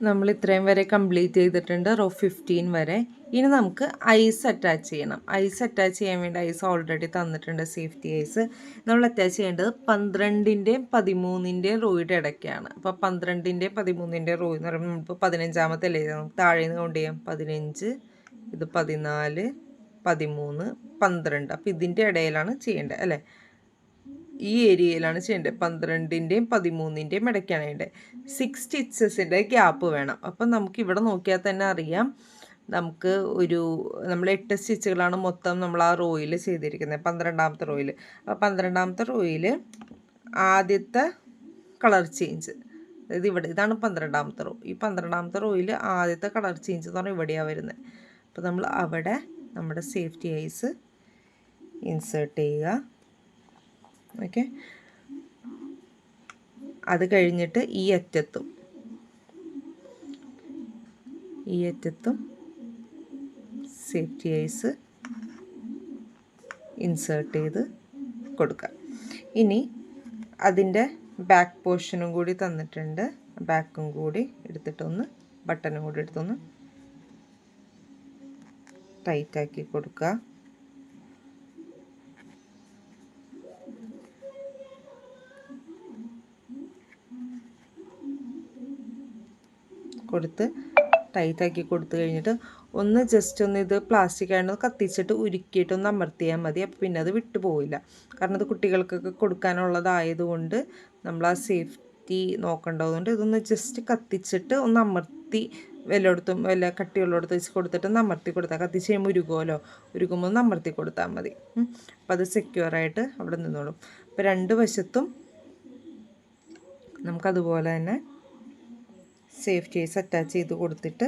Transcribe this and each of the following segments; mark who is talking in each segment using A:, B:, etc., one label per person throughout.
A: നമ്മൾ ഇത്രയും വരെ കംപ്ലീറ്റ് ചെയ്തിട്ടുണ്ട്. റോ ഫിഫ്റ്റീൻ വരെ. ഇനി നമുക്ക് ഐസ് അറ്റാച്ച് ചെയ്യണം. ഐസ് അറ്റാച്ച് ചെയ്യാൻ വേണ്ടി ഐസ് ഓൾറെഡി തന്നിട്ടുണ്ട് സേഫ്റ്റി ഐസ് നമ്മൾ അറ്റാച്ച് ചെയ്യേണ്ടത് പന്ത്രണ്ടിന്റെയും പതിമൂന്നിന്റെയും റോയുടെ ഇടയ്ക്കാണ്. അപ്പോൾ പന്ത്രണ്ടിന്റെയും പതിമൂന്നിന്റെയും റോ എന്ന് പറയുമ്പോൾ ഇപ്പോൾ പതിനഞ്ചാമത്തെ അല്ലേ? നമുക്ക് താഴെ നിന്ന് കൊണ്ട് ചെയ്യാം. പതിനഞ്ച് ഇത് പതിനാല് പതിമൂന്ന് പന്ത്രണ്ട്. അപ്പോൾ ഇതിന്റെ ഇടയിലാണ് ചെയ്യേണ്ടത് അല്ലേ? ഈ ഏരിയയിലാണ് ചെയ്യേണ്ടത്. പന്ത്രണ്ടിന്റെയും പതിമൂന്നിന്റെയും ഇടയ്ക്കാണ് ചെയ്യേണ്ടത്. സിക്സ് സ്റ്റിച്ചസിന്റെ ഗ്യാപ്പ് വേണം. അപ്പം നമുക്ക് ഇവിടെ നോക്കിയാൽ തന്നെ അറിയാം. നമുക്ക് ഒരു നമ്മൾ എട്ട് സ്റ്റിച്ചുകളാണ് മൊത്തം നമ്മൾ ആ റോയിൽ ചെയ്തിരിക്കുന്നത്. പന്ത്രണ്ടാമത്തെ റോയിൽ അപ്പോൾ പന്ത്രണ്ടാമത്തെ റോയിൽ ആദ്യത്തെ കളർ ചേഞ്ച് അതായത് ഇവിടെ ഇതാണ് പന്ത്രണ്ടാമത്തെ റോ ഈ പന്ത്രണ്ടാമത്തെ റോയിൽ ആദ്യത്തെ കളർ ചേഞ്ച് എന്ന് പറഞ്ഞാൽ ഇവിടെയാണ് വരുന്നത്. അപ്പോൾ നമ്മൾ അവിടെ നമ്മുടെ സേഫ്റ്റി ഐസ് ഇൻസേർട്ട് ചെയ്യുക. ഓക്കെ. അത് കഴിഞ്ഞിട്ട് ഈ അറ്റത്തും. ഈ അറ്റത്തും സേഫ്റ്റി ഐസ് ഇൻസേർട്ട് ചെയ്ത് കൊടുക്കുക ഇനി അതിന്റെ ബാക്ക് പോർഷനും കൂടി തന്നിട്ടുണ്ട്. ബാക്കും കൂടി എടുത്തിട്ടൊന്ന് ബട്ടനും കൂടി എടുത്തൊന്ന് ടൈറ്റാക്കി കൊടുക്കുക. കൊടുത്ത് ടൈറ്റാക്കി കൊടുത്തു കഴിഞ്ഞിട്ട് ഒന്ന് ജസ്റ്റ് ഒന്ന് ഇത് പ്ലാസ്റ്റിക് ആണ് കത്തിച്ചിട്ട് ഉരുക്കിയിട്ട് ഒന്ന് അമർത്തിയാൽ മതി. അപ്പോൾ പിന്നെ അത് വിട്ടു പോവില്ല. കാരണം അത് കുട്ടികൾക്കൊക്കെ കൊടുക്കാനുള്ളതായതുകൊണ്ട് നമ്മൾ ആ സേഫ്റ്റി നോക്കേണ്ടതുകൊണ്ട് ഇതൊന്ന് ജസ്റ്റ് കത്തിച്ചിട്ട് ഒന്ന് അമർത്തി വല്ലയിടത്തും വല്ല കട്ടിയുള്ളിടത്ത് വെച്ച് കൊടുത്തിട്ട് അമർത്തി കൊടുത്താൽ കത്തിച്ച് കഴിയുമ്പോൾ ഉരുകുമല്ലോ ഉരുകുമ്പോൾ ഒന്ന് അമർത്തി കൊടുത്താൽ മതി. അപ്പോൾ അത് സെക്യൂറായിട്ട് അവിടെ നിന്നോളും. അപ്പോൾ രണ്ട് വശത്തും നമുക്കതുപോലെ തന്നെ സേഫ്റ്റി ഐസ് അറ്റാച്ച് ചെയ്ത് കൊടുത്തിട്ട്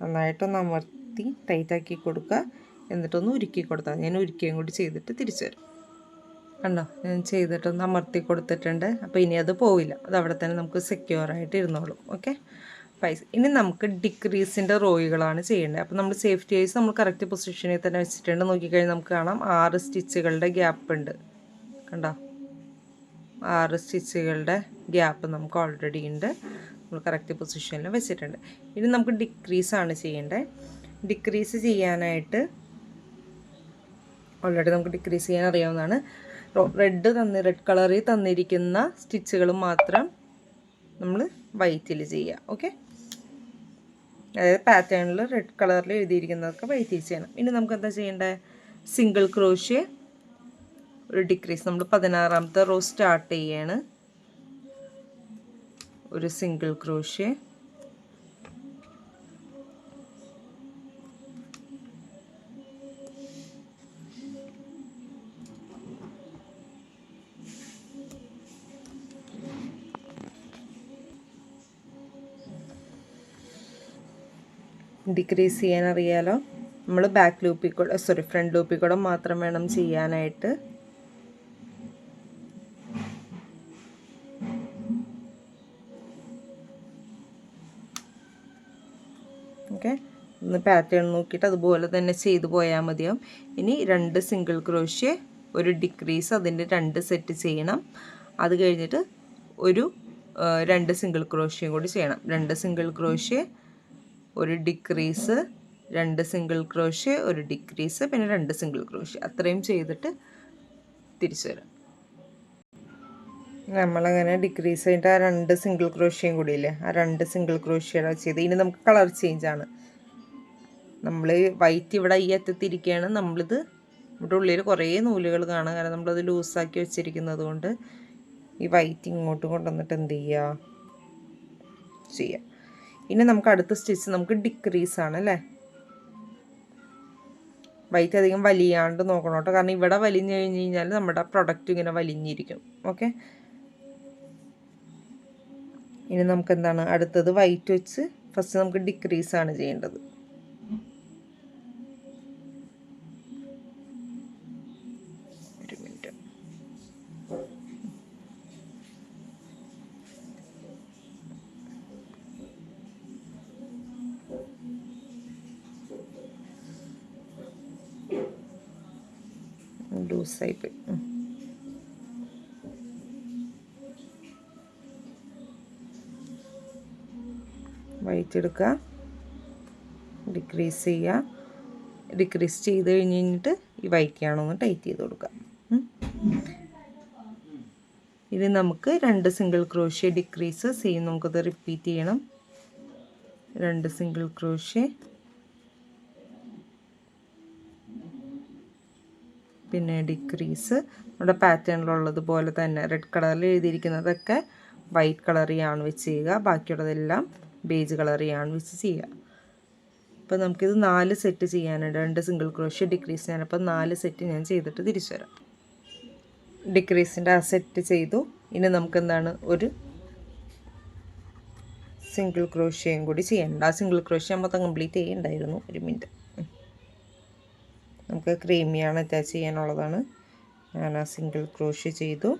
A: നന്നായിട്ടൊന്ന് അമർത്തി ടൈറ്റാക്കി കൊടുക്കുക. എന്നിട്ടൊന്ന് ഉരുക്കി കൊടുത്താൽ ഞാൻ ഉരുക്കിയും കൂടി ചെയ്തിട്ട് തിരിച്ചു വരും. കണ്ടോ? ഞാൻ ചെയ്തിട്ടൊന്ന് അമർത്തി കൊടുത്തിട്ടുണ്ട്. അപ്പോൾ ഇനി അത് പോവില്ല. അത് അവിടെ തന്നെ നമുക്ക് സെക്യൂർ ആയിട്ട് ഇരുന്നോളും. ഓക്കെ പൈസ ഇനി നമുക്ക് ഡിക്രീസിന്റെ റോയുകളാണ് ചെയ്യേണ്ടത്. അപ്പോൾ നമ്മൾ സേഫ്റ്റി വൈസ് നമ്മൾ കറക്റ്റ് പൊസിഷനിൽ തന്നെ വെച്ചിട്ടുണ്ട്. നോക്കിക്കഴിഞ്ഞാൽ നമുക്ക് കാണാം ആറ് സ്റ്റിച്ചുകളുടെ ഗ്യാപ്പ് ഉണ്ട്. കണ്ടോ? ആറ് സ്റ്റിച്ചുകളുടെ ഗ്യാപ്പ് നമുക്ക് ഓൾറെഡി ഉണ്ട്. നമ്മൾ കറക്റ്റ് പൊസിഷനിൽ വെച്ചിട്ടുണ്ട്. ഇനി നമുക്ക് ഡിക്രീസ് ആണ് ചെയ്യേണ്ടത്. ഡിക്രീസ് ചെയ്യാനായിട്ട് ഓൾറെഡി നമുക്ക് ഡിക്രീസ് ചെയ്യാൻ അറിയാവുന്നതാണ്. റെഡ് തന്നി റെഡ് കളറിൽ തന്നിരിക്കുന്ന സ്റ്റിച്ചുകൾ മാത്രം നമ്മൾ വൈറ്റിൽ ചെയ്യുക ഓക്കെ അതായത് പാറ്റേണിൽ റെഡ് കളറിൽ എഴുതിയിരിക്കുന്നതൊക്കെ വൈറ്റിൽ ചെയ്യണം. ഇനി നമുക്ക് എന്താ ചെയ്യേണ്ടത്? സിംഗിൾ ക്രോഷ്യ ഒരു ഡിക്രീസ് നമ്മൾ പതിനാറാമത്തെ റോ സ്റ്റാർട്ട് ചെയ്യാണ്. ഒരു സിംഗിൾ ക്രോഷ്യ ഡിക്രീസ് ചെയ്യാൻ അറിയാലോ. നമ്മൾ ബാക്ക് ലൂപ്പിൽ കൂടെ സോറി ഫ്രണ്ട് ലൂപ്പിൽ കൂടെ മാത്രം വേണം ചെയ്യാനായിട്ട്. ഒന്ന് പാറ്റേൺ നോക്കിയിട്ട് അതുപോലെ തന്നെ ചെയ്തു പോയാൽ മതിയാവും. ഇനി രണ്ട് സിംഗിൾ ക്രോഷ്യ ഒരു ഡിക്രീസ് അതിന്റെ രണ്ട് സെറ്റ് ചെയ്യണം. അത് കഴിഞ്ഞിട്ട് ഒരു രണ്ട് സിംഗിൾ ക്രോഷ്യയും കൂടി ചെയ്യണം. രണ്ട് സിംഗിൾ ക്രോഷ്യ ഒരു ഡിക്രീസ് രണ്ട് സിംഗിൾ ക്രോഷ്യ ഒരു ഡിക്രീസ് പിന്നെ രണ്ട് സിംഗിൾ ക്രോഷ്യ അത്രയും ചെയ്തിട്ട് തിരിച്ചു വരാം. നമ്മളങ്ങനെ ഡിക്രീസ് ചെയ്തിട്ട് ആ രണ്ട് സിംഗിൾ ക്രോഷ്യയും കൂടിയില്ലേ ആ രണ്ട് സിംഗിൾ ക്രോഷ്യയുടെ ചെയ്ത് ഇനി നമുക്ക് കളർ ചേഞ്ച് ആണ്. നമ്മൾ വൈറ്റ് ഇവിടെ ഈ അറ്റത്തിരിക്കുകയാണ് നമ്മളിത് ഇവിടെ ഉള്ളിൽ കുറേ നൂലുകൾ കാണാം. കാരണം നമ്മളത് ലൂസാക്കി വെച്ചിരിക്കുന്നത് കൊണ്ട് ഈ വൈറ്റ് ഇങ്ങോട്ട് കൊണ്ടുവന്നിട്ട് എന്ത് ചെയ്യുക ചെയ്യാം. ഇനി നമുക്ക് അടുത്ത സ്റ്റിച്ച് നമുക്ക് ഡിക്രീസ് ആണ് അല്ലേ? വൈറ്റ് അധികം വലിയാണ്ട് നോക്കണം കേട്ടോ. കാരണം ഇവിടെ വലിഞ്ഞു കഴിഞ്ഞ് കഴിഞ്ഞാൽ നമ്മുടെ പ്രൊഡക്റ്റ് ഇങ്ങനെ വലിഞ്ഞിരിക്കും. ഓക്കെ ഇനി നമുക്ക് എന്താണ്? അടുത്തത് വൈറ്റ് വെച്ച് ഫസ്റ്റ് നമുക്ക് ഡിക്രീസ് ആണ് ചെയ്യേണ്ടത്. ലൂസായി പോയി വൈറ്റ് എടുക്കുക ഡിക്രീസ് ചെയ്യുക. ഡിക്രീസ് ചെയ്ത് കഴിഞ്ഞ് കഴിഞ്ഞിട്ട് ഈ വൈറ്റ് ആണോ ടൈറ്റ് ചെയ്ത് കൊടുക്കുക. ഇത് നമുക്ക് രണ്ട് സിംഗിൾ ക്രോഷ്യ ഡിക്രീസ് സെയിം നമുക്കത് റിപ്പീറ്റ് ചെയ്യണം. രണ്ട് സിംഗിൾ ക്രോഷ്യ പിന്നെ ഡിക്രീസ് നമ്മുടെ പാറ്റേണിലുള്ളത് പോലെ തന്നെ റെഡ് കളറിൽ എഴുതിയിരിക്കുന്നതൊക്കെ വൈറ്റ് ചെയ്യാൻ വെച്ച് ചെയ്യുക. ബാക്കിയുള്ളതെല്ലാം ബേജ് ചെയ്യാൻ വെച്ച് ചെയ്യുക. അപ്പോൾ നമുക്കിത് നാല് സെറ്റ് ചെയ്യാനുണ്ട്. രണ്ട് സിംഗിൾ ക്രോഷ്യ ഡിക്രീസ് ഞാനപ്പോൾ നാല് സെറ്റ് ഞാൻ ചെയ്തിട്ട് തിരിച്ചു വരാം ഡിക്രീസിന്റെ ആ സെറ്റ് ചെയ്തു. ഇനി നമുക്ക് എന്താണ് ഒരു സിംഗിൾ ക്രോഷ്യയും കൂടി ചെയ്യാനുണ്ട് ആ സിംഗിൾ ക്രോഷ്യ മൊത്തം കംപ്ലീറ്റ് ചെയ്യണ്ടായിരുന്നു. ഒരു മിനിറ്റ് നമുക്ക് ക്രീമിയാണ് അറ്റാച്ച് ചെയ്യാനുള്ളതാണ്. ഞാൻ ആ സിംഗിൾ ക്രോഷ്യ ചെയ്തു.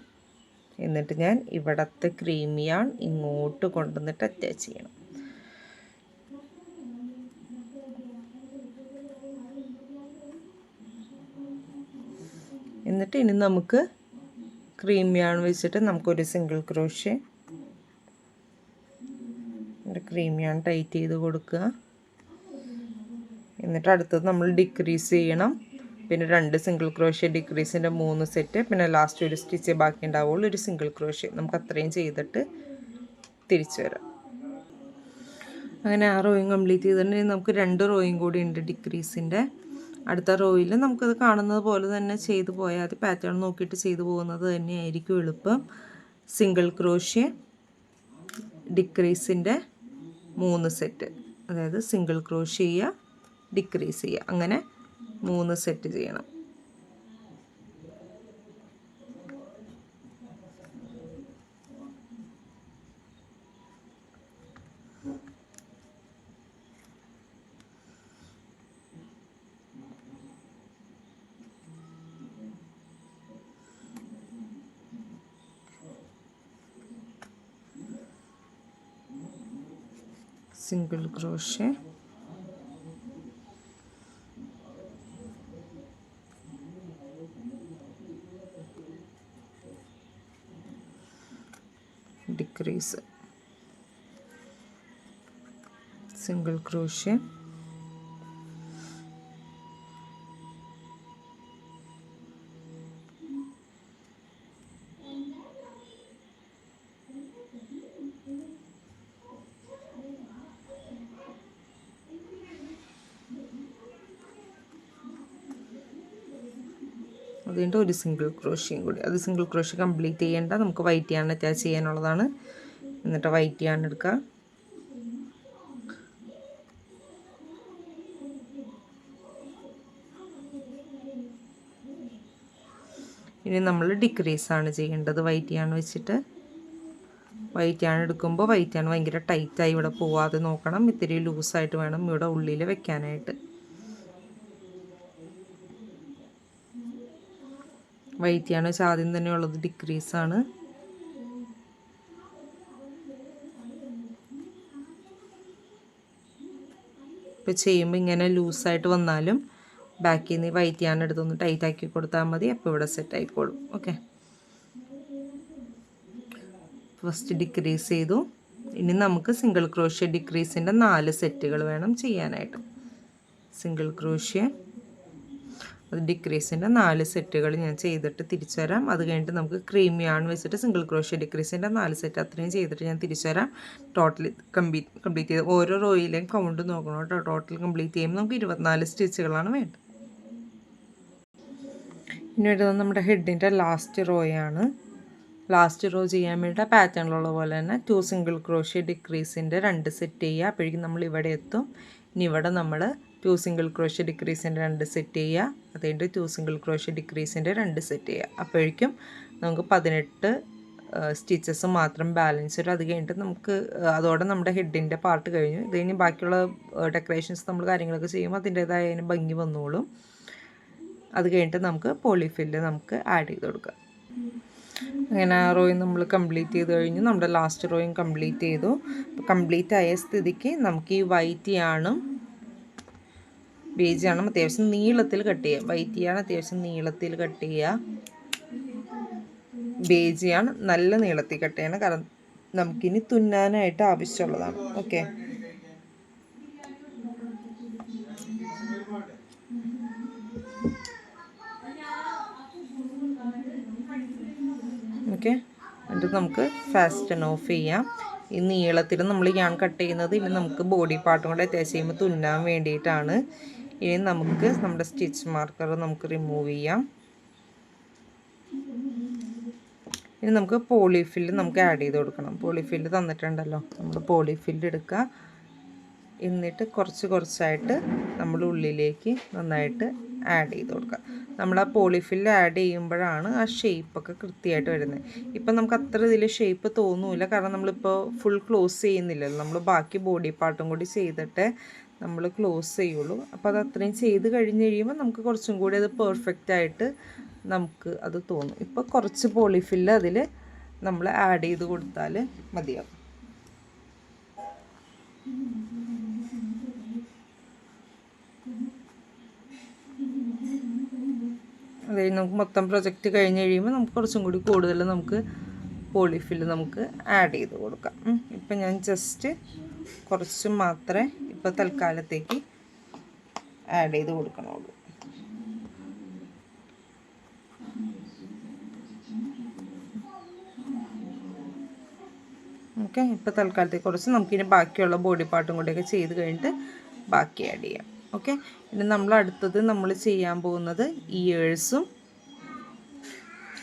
A: എന്നിട്ട് ഞാൻ ഇവിടത്തെ ക്രീമിയാൺ ഇങ്ങോട്ട് കൊണ്ടുവന്നിട്ട് അറ്റാച്ച് ചെയ്യണം. എന്നിട്ട് ഇനി നമുക്ക് ക്രീമിയാൺ വെച്ചിട്ട് നമുക്കൊരു സിംഗിൾ ക്രോഷ്യ. ക്രീമിയാൺ ടൈറ്റ് ചെയ്ത് കൊടുക്കുക. എന്നിട്ട് അടുത്തത് നമ്മൾ ഡിക്രീസ് ചെയ്യണം. പിന്നെ രണ്ട് സിംഗിൾ ക്രോഷ്യ ഡിക്രീസിന്റെ മൂന്ന് സെറ്റ് പിന്നെ ലാസ്റ്റ് ഒരു സ്റ്റിച്ച് ബാക്കി ഉണ്ടാവുള്ളൂ ഒരു സിംഗിൾ ക്രോഷ്യ നമുക്ക് അത്രയും ചെയ്തിട്ട് തിരിച്ചു വരാം. അങ്ങനെ ആ റോയിങ് കംപ്ലീറ്റ് ചെയ്തിട്ടുണ്ടെങ്കിൽ നമുക്ക് രണ്ട് റോയും കൂടി ഉണ്ട് ഡിക്രീസിന്റെ അടുത്ത റോയിൽ നമുക്കത് കാണുന്നത് പോലെ തന്നെ ചെയ്തു പോയാൽ അത് പാറ്റേൺ നോക്കിയിട്ട് ചെയ്തു പോകുന്നത് തന്നെയായിരിക്കും എളുപ്പം. സിംഗിൾ ക്രോഷ്യ ഡിക്രീസിന്റെ മൂന്ന് സെറ്റ് അതായത് സിംഗിൾ ക്രോഷ്യ ചെയ്യുക ഡിക്രീസ് ചെയ്യുക. അങ്ങനെ മൂന്ന് സെറ്റ് ചെയ്യണം. Single crochet decrease single crochet അതുകൊണ്ട് ഒരു സിംഗിൾ ക്രോഷ്യയും കൂടി. അത് സിംഗിൾ ക്രോഷ്യ കംപ്ലീറ്റ് ചെയ്യേണ്ട. നമുക്ക് വൈറ്റ് യാൺ അറ്റാച്ച് ചെയ്യാനുള്ളതാണ്. എന്നിട്ട് വൈറ്റ് യാൺ എടുക്കുക. ഇനി നമ്മൾ ഡിക്രീസ് ആണ് ചെയ്യേണ്ടത്. വൈറ്റ് യാൺ വെച്ചിട്ട്. വൈറ്റ് യാൺ എടുക്കുമ്പോൾ വൈറ്റ് യാൺ ഭയങ്കര ടൈറ്റായി ഇവിടെ പോവാതെ നോക്കണം. ഇത്തിരി ലൂസായിട്ട് വേണം ഇവിടെ ഉള്ളിൽ വെക്കാനായിട്ട്. വൈറ്റ് ആണ് വെച്ചാൽ ആദ്യം തന്നെ ഉള്ളത് ഡിക്രീസ് ആണ്. ഇപ്പോൾ ചെയ്യുമ്പോൾ ഇങ്ങനെ ലൂസായിട്ട് വന്നാലും ബാക്കിൽ നിന്ന് വൈറ്റ് ഞാൻ എടുത്തൊന്ന് ടൈറ്റ് ആക്കി കൊടുത്താൽ മതി. അപ്പോൾ ഇവിടെ സെറ്റ് ആയിക്കോളും. ഓക്കെ ഫസ്റ്റ് ഡിക്രീസ് ചെയ്തു. ഇനി നമുക്ക് സിംഗിൾ ക്രോഷ്യ ഡിക്രീസിന്റെ നാല് സെറ്റുകൾ വേണം ചെയ്യാനായിട്ട്. സിംഗിൾ ക്രോഷ്യ അത് ഡിക്രീസിന്റെ നാല് സെറ്റുകൾ ഞാൻ ചെയ്തിട്ട് തിരിച്ചു വരാം അത് കഴിഞ്ഞിട്ട് നമുക്ക് ക്രീം യാൺ വെച്ചിട്ട് സിംഗിൾ ക്രോഷ്യ ഡിക്രീസിന്റെ നാല് സെറ്റ് അത്രയും ചെയ്തിട്ട് ഞാൻ തിരിച്ചു വരാം ടോട്ടൽ കംപ്ലീറ്റ് കംപ്ലീറ്റ് ചെയ്ത്. ഓരോ റോയിലെയും കൗണ്ട് നോക്കണം കേട്ടോ. ടോട്ടൽ കംപ്ലീറ്റ് ചെയ്യുമ്പോൾ നമുക്ക് ഇരുപത്തിനാല് സ്റ്റിച്ചുകളാണ് വേണ്ടത്. ഇനി വരുന്നത് നമ്മുടെ ഹെഡിന്റെ ലാസ്റ്റ് റോയാണ് ലാസ്റ്റ് റോ ചെയ്യാൻ വേണ്ടി പാറ്റേണിലുള്ള പോലെ തന്നെ ടു സിംഗിൾ ക്രോഷ്യ ഡിക്രീസിന്റെ രണ്ട് സെറ്റ് ചെയ്യുക. അപ്പോഴേക്കും നമ്മൾ ഇവിടെ എത്തും. ഇനി ഇവിടെ നമ്മൾ ടു സിംഗിൾ ക്രോഷ്യ ഡിക്രീസിന്റെ രണ്ട് സെറ്റ് ചെയ്യുക. അത് കഴിഞ്ഞിട്ട് ടു സിംഗിൾ ക്രോഷ്യ ഡിക്രീസിന്റെ രണ്ട് സെറ്റ് ചെയ്യുക. അപ്പോഴേക്കും നമുക്ക് പതിനെട്ട് സ്റ്റിച്ചസ് മാത്രം ബാലൻസ് വരും. അത് കഴിഞ്ഞിട്ട് നമുക്ക് അതോടെ നമ്മുടെ ഹെഡിന്റെ പാർട്ട് കഴിഞ്ഞു. ഇത് കഴിഞ്ഞ് ബാക്കിയുള്ള ഡെക്കറേഷൻസ് നമ്മൾ കാര്യങ്ങളൊക്കെ ചെയ്യുമ്പോൾ അതിന്റേതായ അതിന് ഭംഗി വന്നോളും. അത് കഴിഞ്ഞിട്ട് നമുക്ക് പോളിഫില്ല് നമുക്ക് ആഡ് ചെയ്ത് കൊടുക്കാം. അങ്ങനെ ആ റോയും നമ്മൾ കംപ്ലീറ്റ് ചെയ്ത് കഴിഞ്ഞു. നമ്മുടെ ലാസ്റ്റ് റോയും കംപ്ലീറ്റ് ചെയ്തു. കംപ്ലീറ്റ് ആയ സ്ഥിതിക്ക് നമുക്ക് ഈ വൈറ്റ് യാണും ബേജ് ആണ് അത്യാവശ്യം നീളത്തിൽ കട്ട് ചെയ്യുക വൈറ്റ് ആണ് അത്യാവശ്യം നീളത്തിൽ കട്ട് ചെയ്യുക ബേജ് യാണ് നല്ല നീളത്തിൽ കട്ട് ചെയ്യണം. കാരണം നമുക്കിനി തുന്നാനായിട്ട് ആവശ്യമുള്ളതാണ്. ഓക്കെ എന്നിട്ട് നമുക്ക് ഫാസ്റ്റ് ഓഫ് ചെയ്യാം. ഈ നീളത്തിൽ നമ്മൾ ഞാൻ കട്ട് ചെയ്യുന്നത് ഇനി നമുക്ക് ബോഡി പാർട്ടും കൂടെ അറ്റാച്ച് ചെയ്യുമ്പോൾ തുന്നാൻ വേണ്ടിയിട്ടാണ്. ഇനി നമുക്ക് നമ്മുടെ സ്റ്റിച്ച് മാർക്കർ നമുക്ക് റിമൂവ് ചെയ്യാം. ഇനി നമുക്ക് പോളിഫില്ല് നമുക്ക് ആഡ് ചെയ്ത് കൊടുക്കണം. പോളിഫില്ല് തന്നിട്ടുണ്ടല്ലോ. നമ്മൾ പോളിഫില്ല് എടുക്കുക എന്നിട്ട് കുറച്ച് കുറച്ചായിട്ട് നമ്മൾ ഉള്ളിലേക്ക് നന്നായിട്ട് ആഡ് ചെയ്ത് കൊടുക്കുക നമ്മൾ ആ പോളിഫില്ല് ആഡ് ചെയ്യുമ്പോഴാണ് ആ ഷേപ്പൊക്കെ കൃത്യമായിട്ട് വരുന്നത്. ഇപ്പം നമുക്ക് അത്ര ഇതിൽ ഷേപ്പ് തോന്നൂല. കാരണം നമ്മളിപ്പോൾ ഫുൾ ക്ലോസ് ചെയ്യുന്നില്ലല്ലോ. നമ്മൾ ബാക്കി ബോഡി പാർട്ടും കൂടി ചെയ്തിട്ട് നമ്മൾ ക്ലോസ് ചെയ്യുള്ളൂ. അപ്പോൾ അത് അത്രയും ചെയ്ത് കഴിഞ്ഞ് കഴിയുമ്പോൾ നമുക്ക് കുറച്ചും കൂടി അത് പെർഫെക്റ്റ് ആയിട്ട് നമുക്ക് അത് തോന്നും. ഇപ്പോൾ കുറച്ച് പോളിഫില്ല് അതിൽ നമ്മൾ ആഡ് ചെയ്ത് കൊടുത്താൽ മതിയാവും. കഴിഞ്ഞ് നമുക്ക് മൊത്തം പ്രൊജക്റ്റ് കഴിഞ്ഞ് കഴിയുമ്പോൾ നമുക്ക് കുറച്ചും കൂടി കൂടുതൽ നമുക്ക് പോളിഫിൽ നമുക്ക് ആഡ് ചെയ്ത് കൊടുക്കാം. ഇപ്പം ഞാൻ ജസ്റ്റ് കുറച്ച് മാത്രമേ ഇപ്പോൾ തൽക്കാലത്തേക്ക് ആഡ് ചെയ്ത് കൊടുക്കണുള്ളൂ. ഓക്കെ ഇപ്പോൾ തൽക്കാലത്തേക്ക് കുറച്ച് നമുക്കിനി ബാക്കിയുള്ള ബോഡി പാർട്ടും കൂടെയൊക്കെ ചെയ്ത് കഴിഞ്ഞിട്ട് ബാക്കി ആഡ് ചെയ്യാം. ഓക്കെ? ഇനി നമ്മൾ അടുത്തത് നമ്മൾ ചെയ്യാൻ പോകുന്നത് ഇയേഴ്സും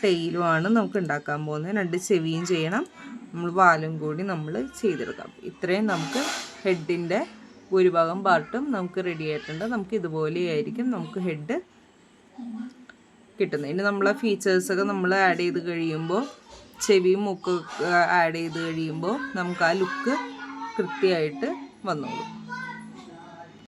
A: ടെയിലുമാണ് നമുക്ക് ഉണ്ടാക്കാൻ പോകുന്നത്. രണ്ട് ചെവിയും ചെയ്യണം. നമ്മൾ വാലും കൂടി നമ്മൾ ചെയ്തെടുക്കാം. ഇത്രയും നമുക്ക് ഹെഡിന്റെ ഭൂരിഭാഗം പാർട്ടും നമുക്ക് റെഡി ആയിട്ടുണ്ട്. നമുക്ക് ഇതുപോലെയായിരിക്കും നമുക്ക് ഹെഡ് കിട്ടുന്നത്. ഇനി നമ്മളെ ഫീച്ചേഴ്സൊക്കെ നമ്മൾ ആഡ് ചെയ്ത് കഴിയുമ്പോൾ ചെവി മൂക്കും ആഡ് ചെയ്ത് കഴിയുമ്പോൾ നമുക്ക് ആ ലുക്ക് കൃത്യമായിട്ട് വന്നോളും.